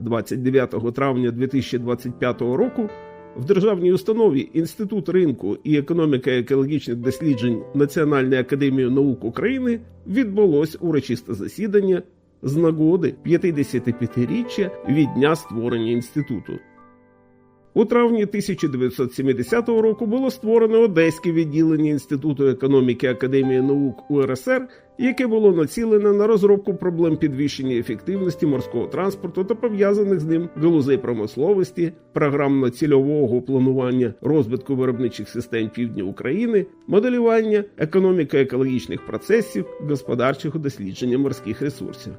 29 травня 2025 року в державній установі Інститут ринку і економіка екологічних досліджень Національної академії наук України відбулось урочисте засідання з нагоди 55-річчя від дня створення інституту. У травні 1970 року було створено Одеське відділення Інституту економіки Академії наук УРСР, яке було націлене на розробку проблем підвищення ефективності морського транспорту та пов'язаних з ним галузей промисловості, програмно-цільового планування розвитку виробничих систем півдня України, моделювання економіко-екологічних процесів, господарчого дослідження морських ресурсів.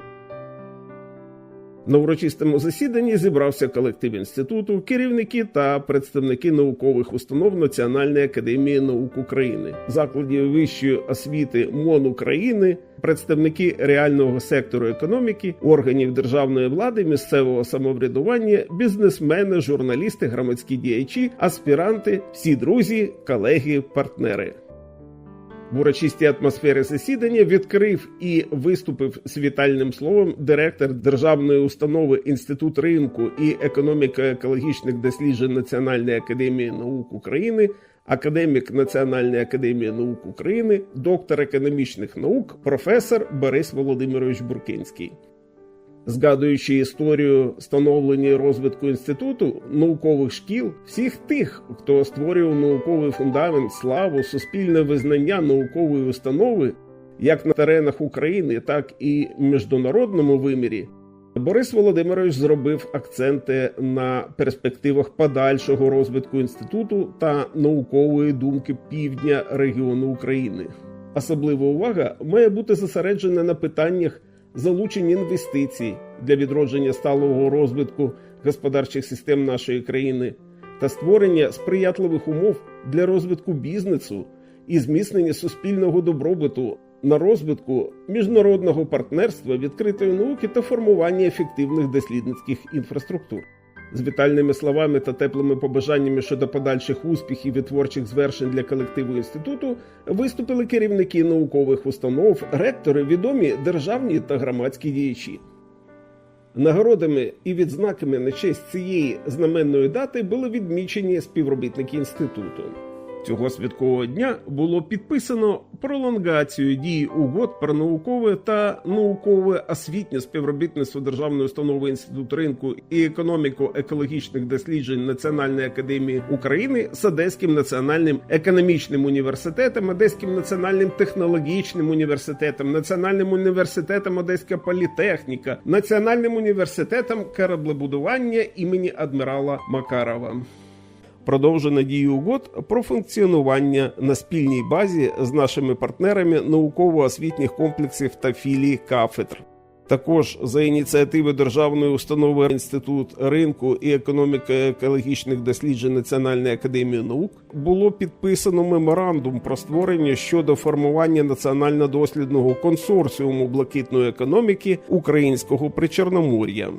На урочистому засіданні зібрався колектив інституту, керівники та представники наукових установ Національної академії наук України, закладів вищої освіти МОН України, представники реального сектору економіки, органів державної влади, місцевого самоврядування, бізнесмени, журналісти, громадські діячі, аспіранти, всі друзі, колеги, партнери. В урочистій атмосфері засідання відкрив і виступив з вітальним словом директор державної установи Інститут ринку і економіко-екологічних досліджень Національної академії наук України, академік Національної академії наук України, доктор економічних наук, професор Борис Володимирович Буркинський. Згадуючи історію становлення і розвитку інституту наукових шкіл, всіх тих, хто створював науковий фундамент, славу, суспільне визнання наукової установи, як на теренах України, так і в міжнародному вимірі, Борис Володимирович зробив акценти на перспективах подальшого розвитку інституту та наукової думки півдня регіону України. Особлива увага має бути зосереджена на питаннях залучення інвестицій для відродження сталого розвитку господарчих систем нашої країни та створення сприятливих умов для розвитку бізнесу і зміцнення суспільного добробуту на розвитку міжнародного партнерства, відкритої науки та формування ефективних дослідницьких інфраструктур. З вітальними словами та теплими побажаннями щодо подальших успіхів і творчих звершень для колективу інституту виступили керівники наукових установ, ректори, відомі державні та громадські діячі. Нагородами і відзнаками на честь цієї знаменної дати були відмічені співробітники інституту. Цього святкового дня було підписано пролонгацію дії угод про наукове та наукове освітнє співробітництво Державної установи інститут ринку і економіко-екологічних досліджень Національної академії України з Одеським національним економічним університетом, Одеським національним технологічним університетом, Національним університетом Одеська політехніка, Національним університетом кораблебудування імені адмірала Макарова продовжено дію угод про функціонування на спільній базі з нашими партнерами науково-освітніх комплексів та філій кафедр. Також за ініціативи державної установи інститут ринку і економіко-екологічних досліджень Національної академії наук було підписано меморандум про створення щодо формування національно-дослідного консорціуму блакитної економіки українського причорномор'я.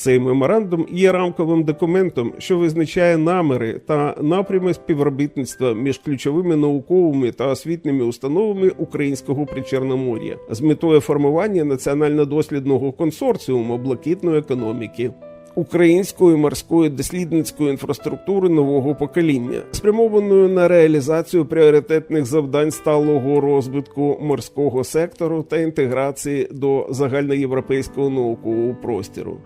Цей меморандум є рамковим документом, що визначає наміри та напрями співробітництва між ключовими науковими та освітніми установами українського причорномор'я з метою формування національно-дослідного консорціуму блакитної економіки. Української морської дослідницької інфраструктури нового покоління, спрямованою на реалізацію пріоритетних завдань сталого розвитку морського сектору та інтеграції до загальноєвропейського наукового простіру.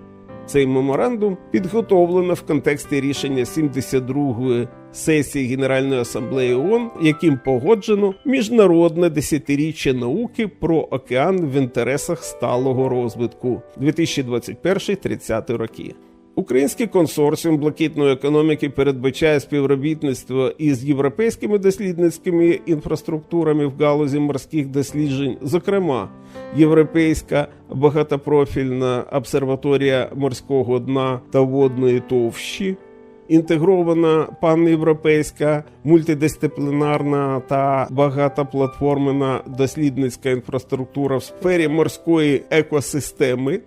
Цей меморандум підготовлено в контексті рішення 72-ї сесії Генеральної асамблеї ООН, яким погоджено міжнародне десятиріччя науки про океан в інтересах сталого розвитку 2021-30 роки. Український консорціум блакитної економіки передбачає співробітництво із європейськими дослідницькими інфраструктурами в галузі морських досліджень, зокрема, європейська багатопрофільна обсерваторія морського дна та водної товщі. Інтегрована панєвропейська мультидисциплінарна та багатоплатформена дослідницька інфраструктура в сфері морської екосистеми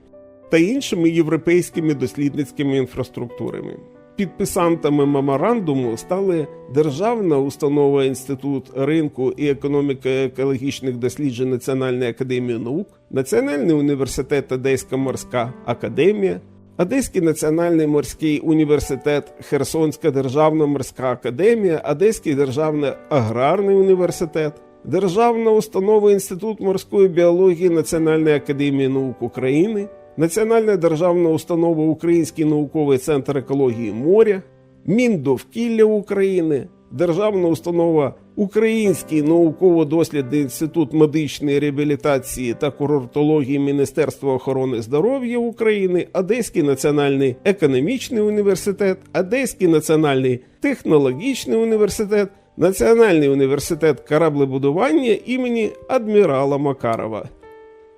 та іншими європейськими дослідницькими інфраструктурами. Підписантами меморандуму стали Державна установа Інститут ринку і економіко-екологічних досліджень Національної академії наук, Національний університет Одеська морська академія, Одеський національний морський університет, Херсонська державна морська академія, Одеський державний аграрний університет, Державна установа Інститут морської біології Національної академії наук України, Національна державна установа Український науковий центр екології моря, Міндовкілля України, Державна установа Український науково-дослідний інститут медичної реабілітації та курортології Міністерства охорони здоров'я України, Одеський національний економічний університет, Одеський національний технологічний університет, Національний університет кораблебудування імені адмірала Макарова.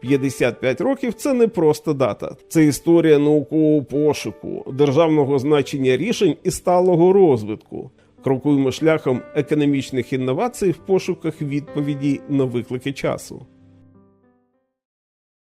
55 років це не просто дата, це історія наукового пошуку, державного значення рішень і сталого розвитку. Крокуємо шляхом економічних інновацій в пошуках відповіді на виклики часу.